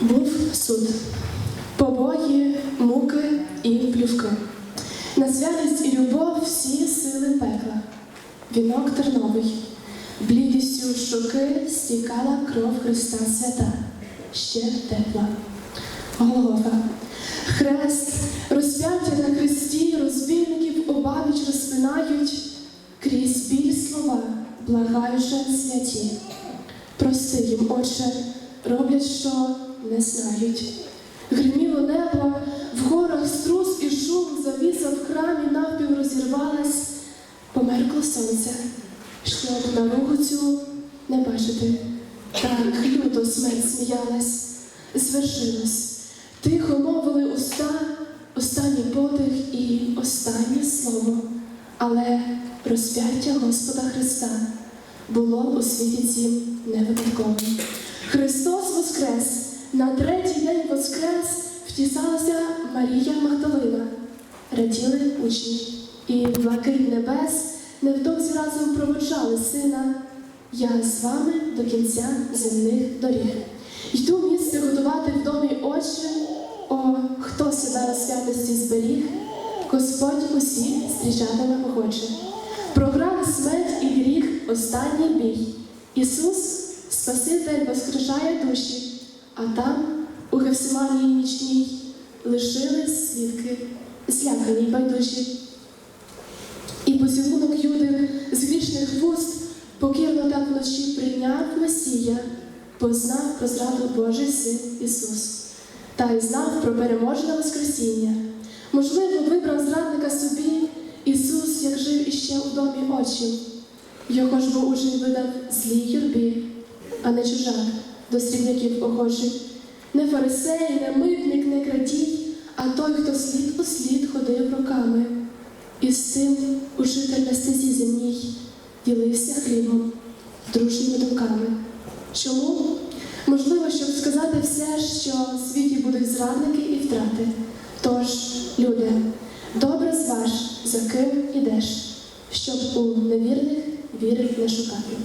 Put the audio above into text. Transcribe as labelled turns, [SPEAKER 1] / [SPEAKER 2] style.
[SPEAKER 1] Був суд, побої, муки і плювки. На святість і любов всі сили пекла. Вінок терновий, блідістю щоки стікала кров Христа свята, ще тепла. Голгофа, хрест, розп'яття на хресті, розбійників обабіч розпинають, крізь біль слова, благаючи святі. Прости їм, Отче, роблять, що не знають. Гриміло небо, в горах струс і шум, завіса в храмі навпів розірвалась, померкло сонце, щоб наругу цю не бачити. Так люто смерть сміялась, звершилось. Тихо мовили уста, останній подих і останнє слово. Але розп'яття Господа Христа було у світі цім не випадковим. Христос воскрес, на третій день воскрес втісалася Марія Магдалина. Раділи учні, і блакить небес невдовзі разом проводжали сина. Я з вами до кінця земних доріг. Йду місце готувати в домі Отче. О, хто себе на святості зберіг, Господь усіх зустрічатиме охоче. Програли смерть і гріх останній бій. Ісус, Спаситель, воскрешає душі, а там, у Гефсиманії нічній, лишились свідки, злякані байдужі. І поцілунок Юди з грішних вуст покірно так вночі прийняв Месія, познав про зраду Божий син Ісус, та й знав про переможне Воскресіння. Можливо, вибрав зрадника собі Ісус, як жив іще у домі очі. Його ж бо учень видав злій юрбі, а не чужак до срібників охочий. Не фарисей, не митник, не крадій, а той, хто слід у слід ходив роками. І з цим учитель на стезі земній ділився хлібом, дружніми думками. Чому? Можливо, щоб сказати все, що в світі будуть зрадники і втрати. Тож, люди, добре зваж, за ким ідеш, щоб у невірних віри не шукати.